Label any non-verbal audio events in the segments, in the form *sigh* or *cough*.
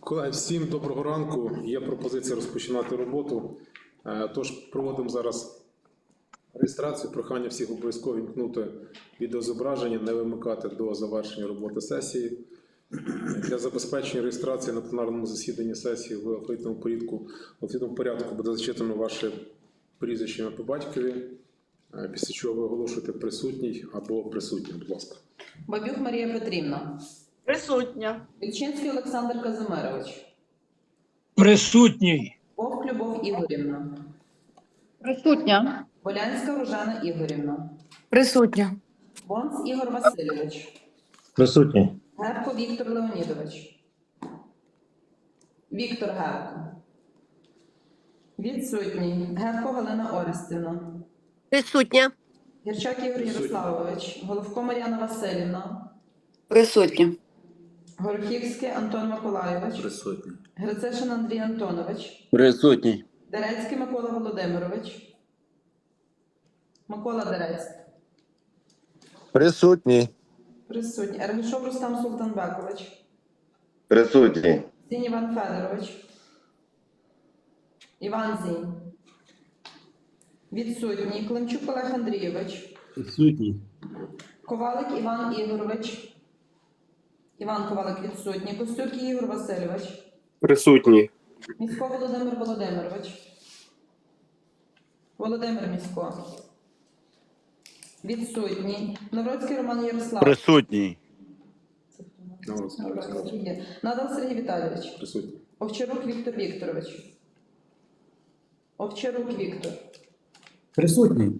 Колеги, всім доброго ранку. Є пропозиція розпочинати роботу. Е, Тож проводимо зараз реєстрацію. Прохання всіх обов'язково вімкнути відеозображення, не вимикати до завершення роботи сесії. Для забезпечення реєстрації на пленарному засіданні сесії в алфавітному порядку, в алфавітному порядку буде зачитано ваше прізвище ім'я по батькові, е, після чого ви оголошуєте присутній або присутній, будь ласка. Бабюк Марія Петрівна, Присутня. Вільчинський Олександр Казимирович, Присутній. Вовк Любов Ігорівна, Присутня. Болянська Ружана Ігорівна, Присутня. Бонц Ігор Васильович, Присутній. Гевко Віктор Леонідович, Віктор Гевко. Відсутній. Гевко Галина Орестівна, Присутня. Гірчак Ігор Ярославович, Головко Мар'яна Васильівна, Присутня. Горохівський Антон Миколайович, Присутній. Грицишин Андрій Антонович, Присутній. Дерецький Микола Володимирович. Микола Дерецький. Присутній. Присутній. Ергішов Рустам Султанбекович. Присутній. Зінь Іван Федорович. Іван Зінь. Відсутній. Климчук Олег Андрійович. Присутній. Ковалик Іван Ігорович. Іван Ковалик відсутній. Костюк Ігор Васильович. Присутній. Місько Володимир Володимирович. Володимир Місько. Відсутній. Навроцький Роман Ярославович. Присутній. Надал Сергій Віталійович. Присутній. Овчарук Віктор Вікторович. Овчарук Віктор. Присутній.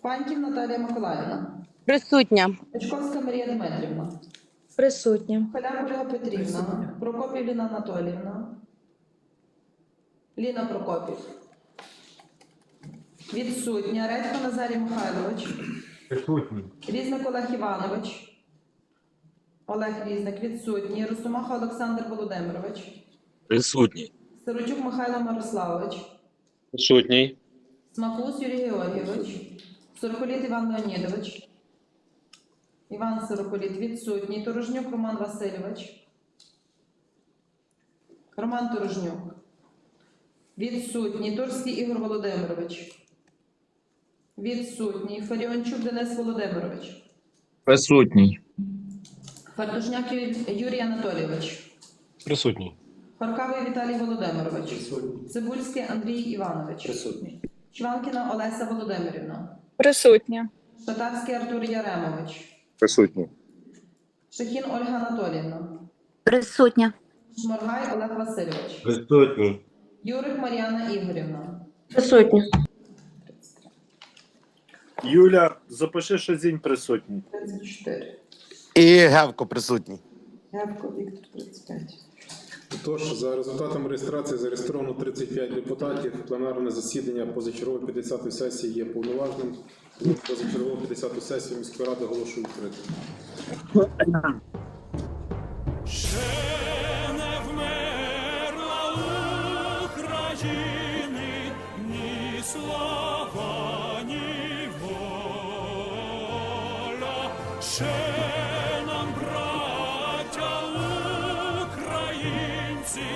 Паньків Наталія Миколаївна. Присутня. Очковська Марія Дмитрівна. Присутня. Халяк Ольга Петрівна. Прокопів Ліна Анатоліївна. Ліна Прокопів. Відсутня. Редько Назарій Михайлович. Присутній. Різник Олег Іванович. Олег Різник відсутній. Росомаха Олександр Володимирович. Присутній. Сирочук Михайло Мирославович. Присутній. Смакус Юрій Георгійович. Сороколіт Іван Леонідович. Іван Сороколіт відсутній. Торожнюк Роман Васильович. Роман Торожнюк. Відсутній. Турський Ігор Володимирович. Відсутній. Фаріончук Денис Володимирович. Присутній. Фартушняк Юрій Анатолійович. Присутній. Харкавий Віталій Володимирович. Цибульський Андрій Іванович. Присутній. Чванкіна Олеся Володимирівна. Присутня. Татарський Артур Яремович. Присутній. Шахін Ольга Анатоліївна. Присутня. Шморгай Олег Васильович. Присутній. Юрик Мар'яна Ігорівна. Присутня. Юля, запиши, що зінь присутній. 34. І Гевко присутній. Гевко Віктор 35. Тож, за результатами реєстрації зареєстровано 35 депутатів. Пленарне засідання позачергової 50-ї сесії є повноважним. Позачергову 50-ту сесію міської ради оголошую відкритою. Ще не вмерла України ні слава, ні воля. Ще нам, браття українці,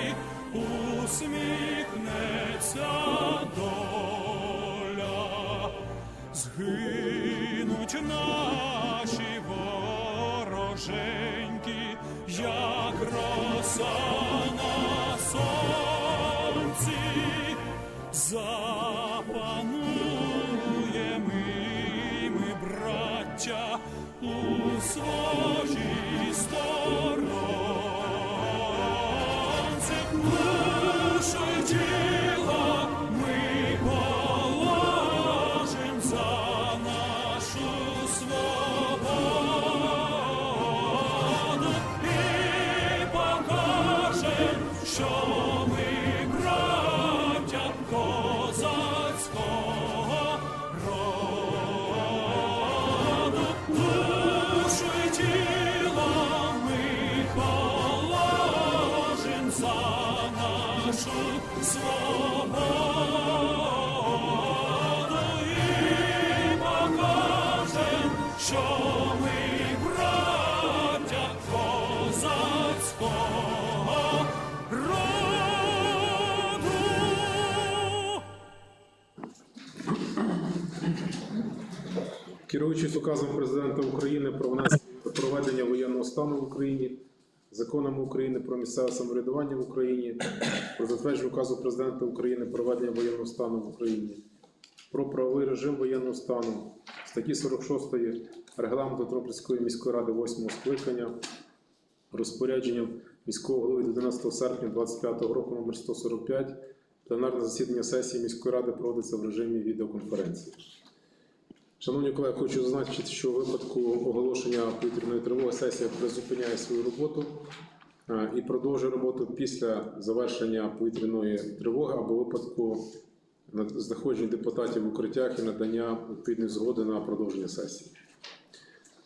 усміхнеться Згинуть наші вороженьки, як роса на сонці, запануємо і ми, браття, у своїй Керуючись указом президента України про проведення воєнного стану в Україні, законами України про місцеве самоврядування в Україні, про затвердження указу президента України про введення воєнного стану в Україні, про правовий режим воєнного стану, статті 46 регламенту Тропільської міської ради 8 скликання, розпорядженням міського голови від 11 серпня 2025 року номер 145 пленарне засідання сесії міської ради проводиться в режимі відеоконференції. Шановні колеги, хочу зазначити, що у випадку оголошення повітряної тривоги сесія призупиняє свою роботу е, і продовжує роботу після завершення повітряної тривоги або випадку знаходження депутатів в укриттях і надання відповідної згоди на продовження сесії.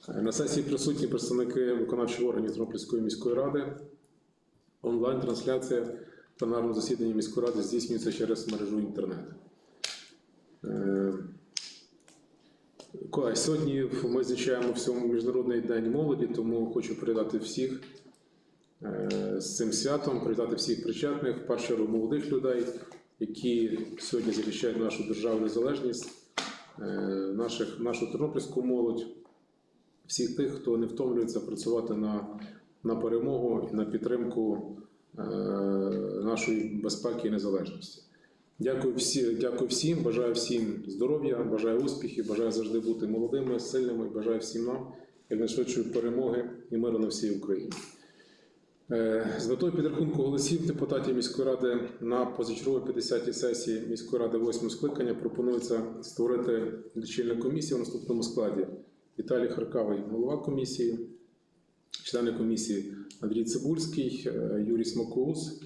Е, На сесії присутні представники виконавчих органів Тернопільської міської ради. Онлайн-трансляція пленарного засідання міської ради здійснюється через мережу інтернет. Колеги, сьогодні ми зустрічаємо всьому Міжнародний день молоді, тому хочу привітати всіх е, з цим святом, привітати всіх причетних, в першу чергу молодих людей, які сьогодні захищають нашу державну незалежність, е, наших, нашу тернопільську молодь, всіх тих, хто не втомлюється працювати на, на перемогу і на підтримку е, нашої безпеки і незалежності. Дякую, всі, дякую всім, бажаю всім здоров'я, бажаю успіхів, бажаю завжди бути молодими, сильними, бажаю всім нам якнайшвидшої перемоги і миру на всій Україні. Е, З метою підрахунку голосів депутатів міської ради на позачерговій 50-й сесії міської ради 8 скликання пропонується створити лічильну комісію в наступному складі. Віталій Харкавий, голова комісії, члени комісії Андрій Цибульський, е, Юрій Смакоус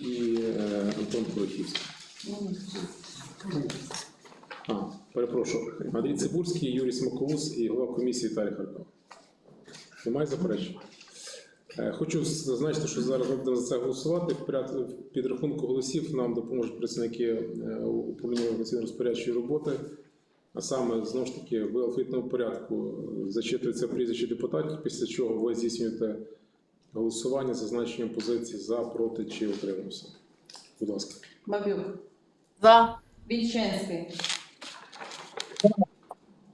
і е, Антон Кулихівський. А, перепрошую. Андрій Цибульський, Юрій Смаковус і голова комісії Віталій Харков. Немає заперечень? Е, Хочу зазначити, що зараз ми будемо за це голосувати. В підрахунку голосів нам допоможуть працівники е, управління організаційно розпорядчої роботи. А саме знову ж таки в алфавітному порядку е, зачитується прізвище депутатів, після чого ви здійснюєте голосування за значенням позиції за, проти чи утримався. Будь ласка. Бабюк, За. Вільчинський.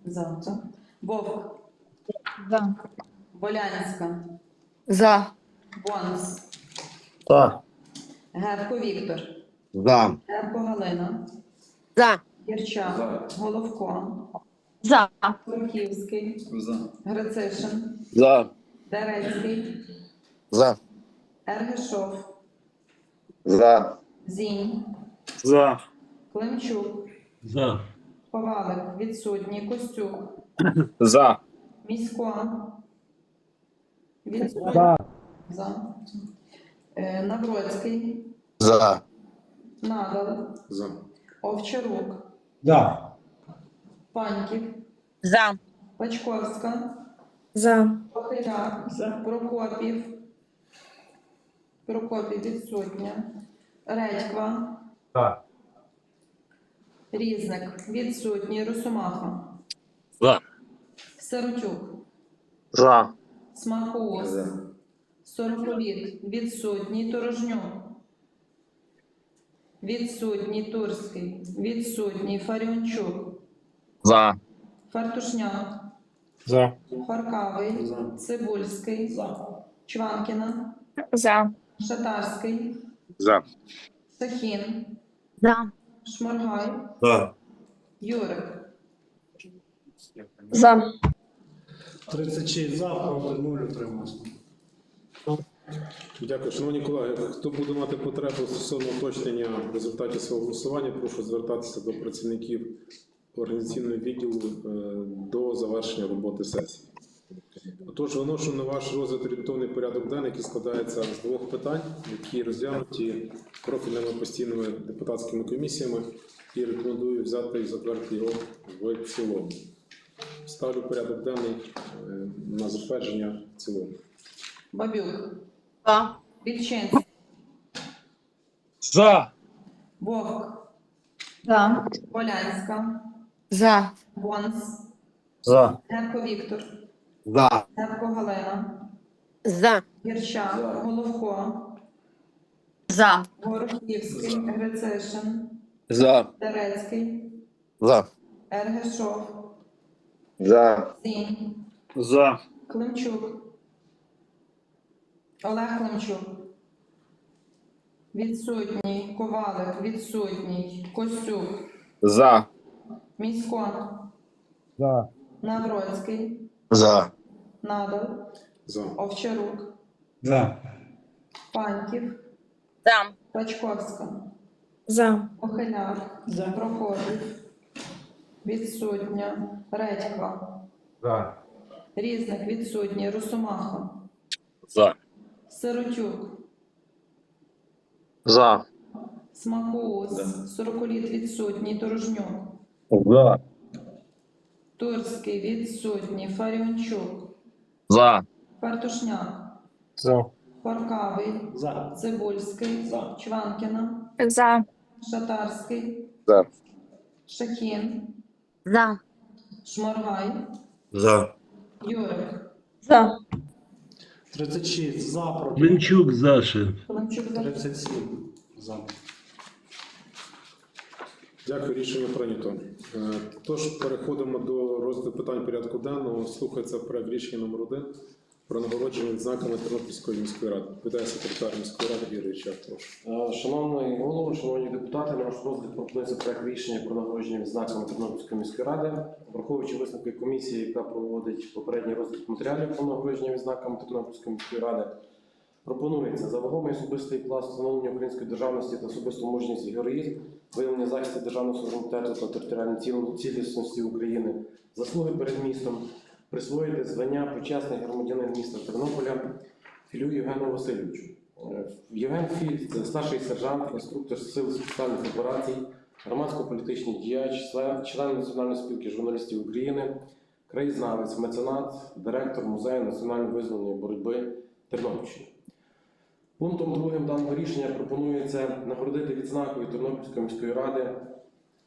За. За. Вовк, За. Болянська, За. Бонс, Так. Гевко Віктор, За. Гевко Галина, За. Гірчак, Головко, За. Турківський, Грицишин, За. Дерецький, За. Ергешов, За. Зінь, За. Климчук, За. Ковалик, відсутній, Костюк, *coughs* За. Місько, відсутній, за. Е, Навроцький, За. Надал, За. Овчарук, За. Паньків, За. Пачковська, За. Похиляк, Прокопів, Прокопів відсутня, Редьква, Так. Різник, відсутній, Росомаха, За. Сиротюк, За. Смакоус, Сороковіт, відсутній, Торожнюк, відсутній, Турський, відсутній, Фаріончук, За. Фартушняк, За. Харкавий, Цибульський, Чванкіна, За. Шатарський, За. Сахін, За. Шморгай, За. Юрик. За. 36 за, проти 0 утримався. Дякую, шановні колеги. Хто буде мати потребу стосовно уточнення результатів свого голосування, прошу звертатися до працівників організаційного відділу е, до завершення роботи сесії. Отож, виношу на ваш розгляд орієнтовний порядок денний, який складається з двох питань, які розглянуті профільними постійними депутатськими комісіями, і рекомендую взяти і затвердити його в цілому. Ставлю порядок денний е, на затвердження в цілому. Бабюк, За. Вільчинський, За. Вовк, За. Полянська, За. Бонс, За. Герко Віктор, За. Герко Галина, За. Гірчак, Головко, За. Горохівський, Грицишин, За. Дерецький, За. Ергешов, За. Зінь, За. Климчук. Олег Климчук. Відсутній. Ковалик. Відсутній. Костюк. За. Місько. За. Навроцький. За. Надал. За. Овчарук. За. Паньків. За. Пачковська. За. Похиляк. За. Прокопів. Відсутня. Редьква. За. Різник відсутній. Росомаха. За. Сиротюк. За. Смакоус. Сороколіт відсутній. Торожнюк. За. Турський відсутній. Фаріончук. За. Фартушняк. За. Поркавий. За. Цибульський. За. Чванкіна. За. Шатарський. За. Шахін. За. Шморгай. За. Юрик. За. 36 за, проти. Менчук Заша. Климчук за. 37 за. Дякую, рішення прийнято. Е, Тож переходимо до розгляду питань порядку денного. Слухається проект рішення номер 1 про нагородження відзнаками Тернопільської міської ради. Відповідає секретар міської ради Юрій Чак. Прошу. Е, Шановний голово, шановні депутати, на ваш розгляд пропонується проект рішення про нагородження відзнаками Тернопільської міської ради, враховуючи висновки комісії, яка проводить попередній розгляд матеріалів про нагородження відзнаками Тернопільської міської ради. Пропонується за вагомий особистий пласт встановлення української державності та особисту мужність і героїзм, виявлення захисту державного суверенітету та територіальної цілісності України, заслуги перед містом, присвоїти звання почесний громадянин міста Тернополя Філю Євгену Васильовичу. Е, Євген Філь це старший сержант, інструктор сил спеціальних операцій, громадсько-політичний діяч, член Національної спілки журналістів України, краєзнавець, меценат, директор музею національно визвольної боротьби Тернопільщини. Пунктом другим даного рішення пропонується нагородити відзнакою Тернопільської міської ради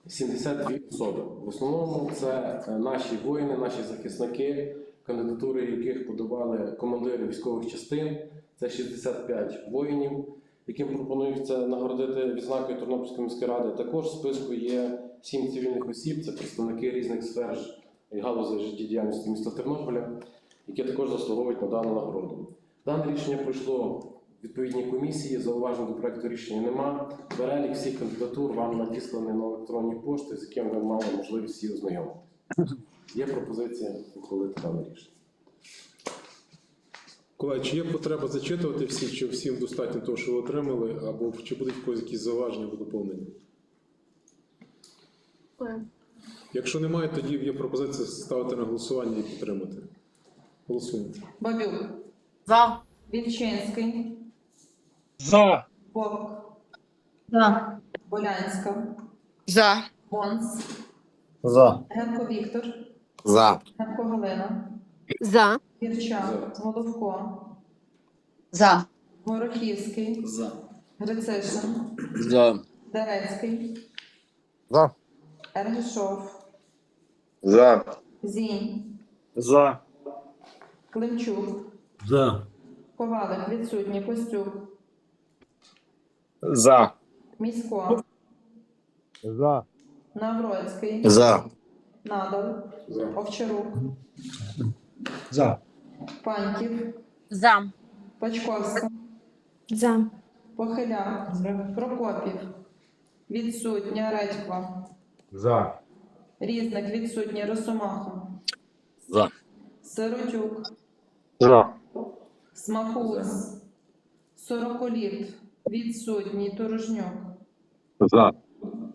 72 особи. В основному це е, наші воїни, наші захисники, кандидатури яких подавали командири військових частин. Це 65 воїнів, яким пропонується нагородити відзнакою Тернопільської міської ради. Також в списку є 7 цивільних осіб, це представники різних сфер і галузей життєдіяльності міста Тернополя, які також заслуговують на дану нагороду. Дане рішення пройшло відповідній комісії, зауважень до проекту рішення нема. Перелік всіх кандидатур вам надісланий на електронні пошти, з яким ви мали можливість всі ознайомитися. Є пропозиція ухвалити дане рішення. Колеги, чи є потреба зачитувати всі, чи всім достатньо того, що ви отримали, або чи будуть в когось якісь зауваження або доповнення? Якщо немає, тоді є пропозиція ставити на голосування і підтримати. Голосуємо. Бабюк. За. Вільчинський. За. Вовк. За. Болянська. За. Бонс. За. Генко Віктор. За. Генко Галина. За. Гірчак. Головко. За. Горохівський. За. Грицишин. За. Дерецький. За. Ергішов. За. Зінь. За. Климчук. За. Ковалик. Відсутній. Костюк. За. Місько. За. Навроцький. За. Надал. За. Овчарук. За. Паньків. За. Пачковська. За. Похиляк. Прокопів. Відсутня. Редьква. За. Різник. Відсутній. Росомаха. За. Сиротюк. За. Смакус. Сороколіт. Відсутній. Торожнюк. За.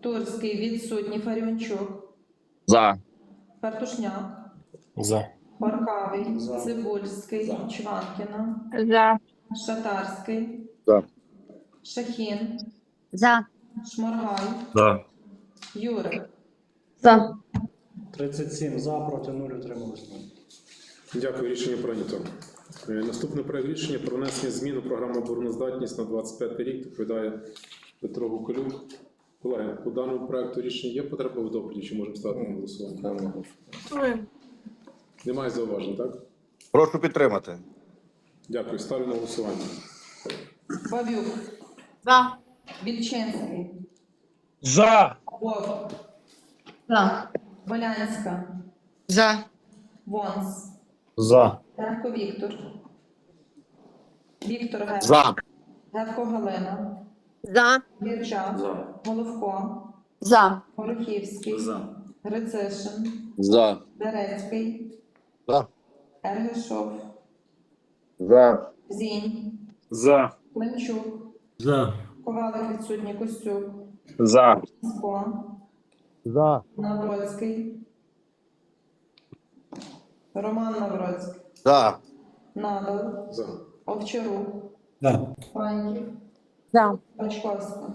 Турський. Відсутній. Фаріончук. За. Фартушняк. За. Хоркавий. За. Цибульський. За. Чванкіна. За. Шатарський. За. Шахін. За. Шморгай. За. Юрик. За. 37 за, проти 0 утрималось. Дякую, рішення прийнято. Е, Наступне проект рішення про внесення змін у програму обороноздатність на 25 рік доповідає Петро Гуколюк. Колеги, по даному проекту рішення є потреба в доповіді, чи можемо ставити на голосування? Немає зауважень, так? Прошу підтримати. Дякую. Ставлю на голосування. Бабюк. За. Вільчинський. За. Вовк. За. Болянська. За. Вонс, За. Гевко Віктор, Віктор Гевко, За. Гевко Галина, За. Вірчак, За. Головко, За. Горохівський, Грицишин, За. Дерецький, За. Ергешов, За. Зінь, За. Климчук, За. Ковалик відсутній, Костюк, За. Місько, За. Навроцький, Роман Навроцький, За. Надал, За. Овчарук, За. Паньків, За. Пачковська,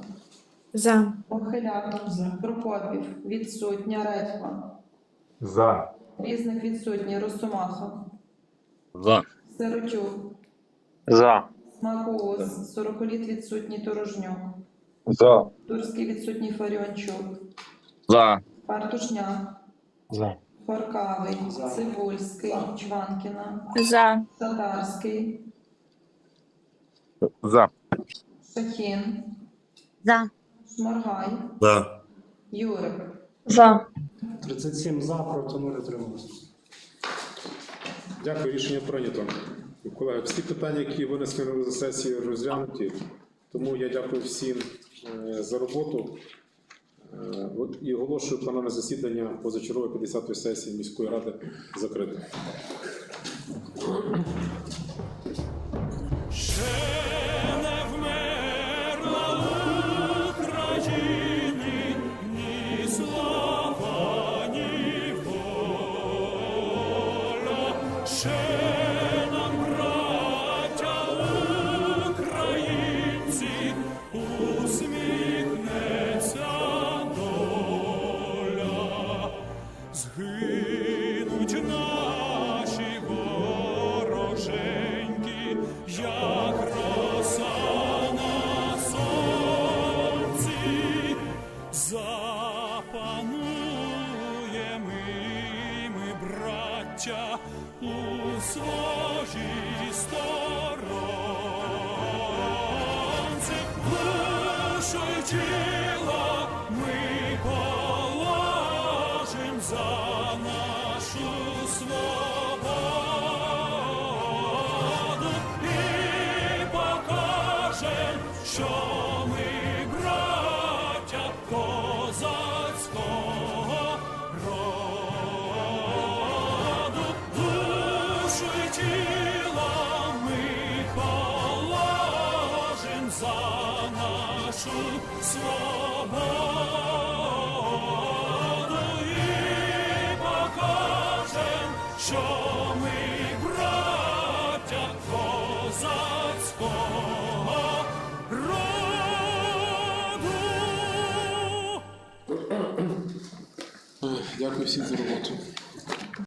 За. Похиляк, За. Прокопів, відсутня, Редько, За. Різник відсутній, Росомаха, За. Сиротюк, За. Смакоус, Сороколіт відсутній, Торожнюк, За. Турський відсутній, Фаріончук, За. Партушняк, За. Форкавий, Цибульський, Чванкіна, За. Татарський, За. Шахін, За. Шморгай, За. Юрик. За. 37 за, проти 0 утрималися. Дякую, рішення прийнято. Колеги, всі питання, які винесли на сесії, розглянуті. Тому я дякую всім е, за роботу. Е, от І оголошую пленарне засідання позачергової 50-ї сесії міської ради закритим. Своїй сторонці, душу ми положим за нашу свободу. І покажем, що Всім за роботу.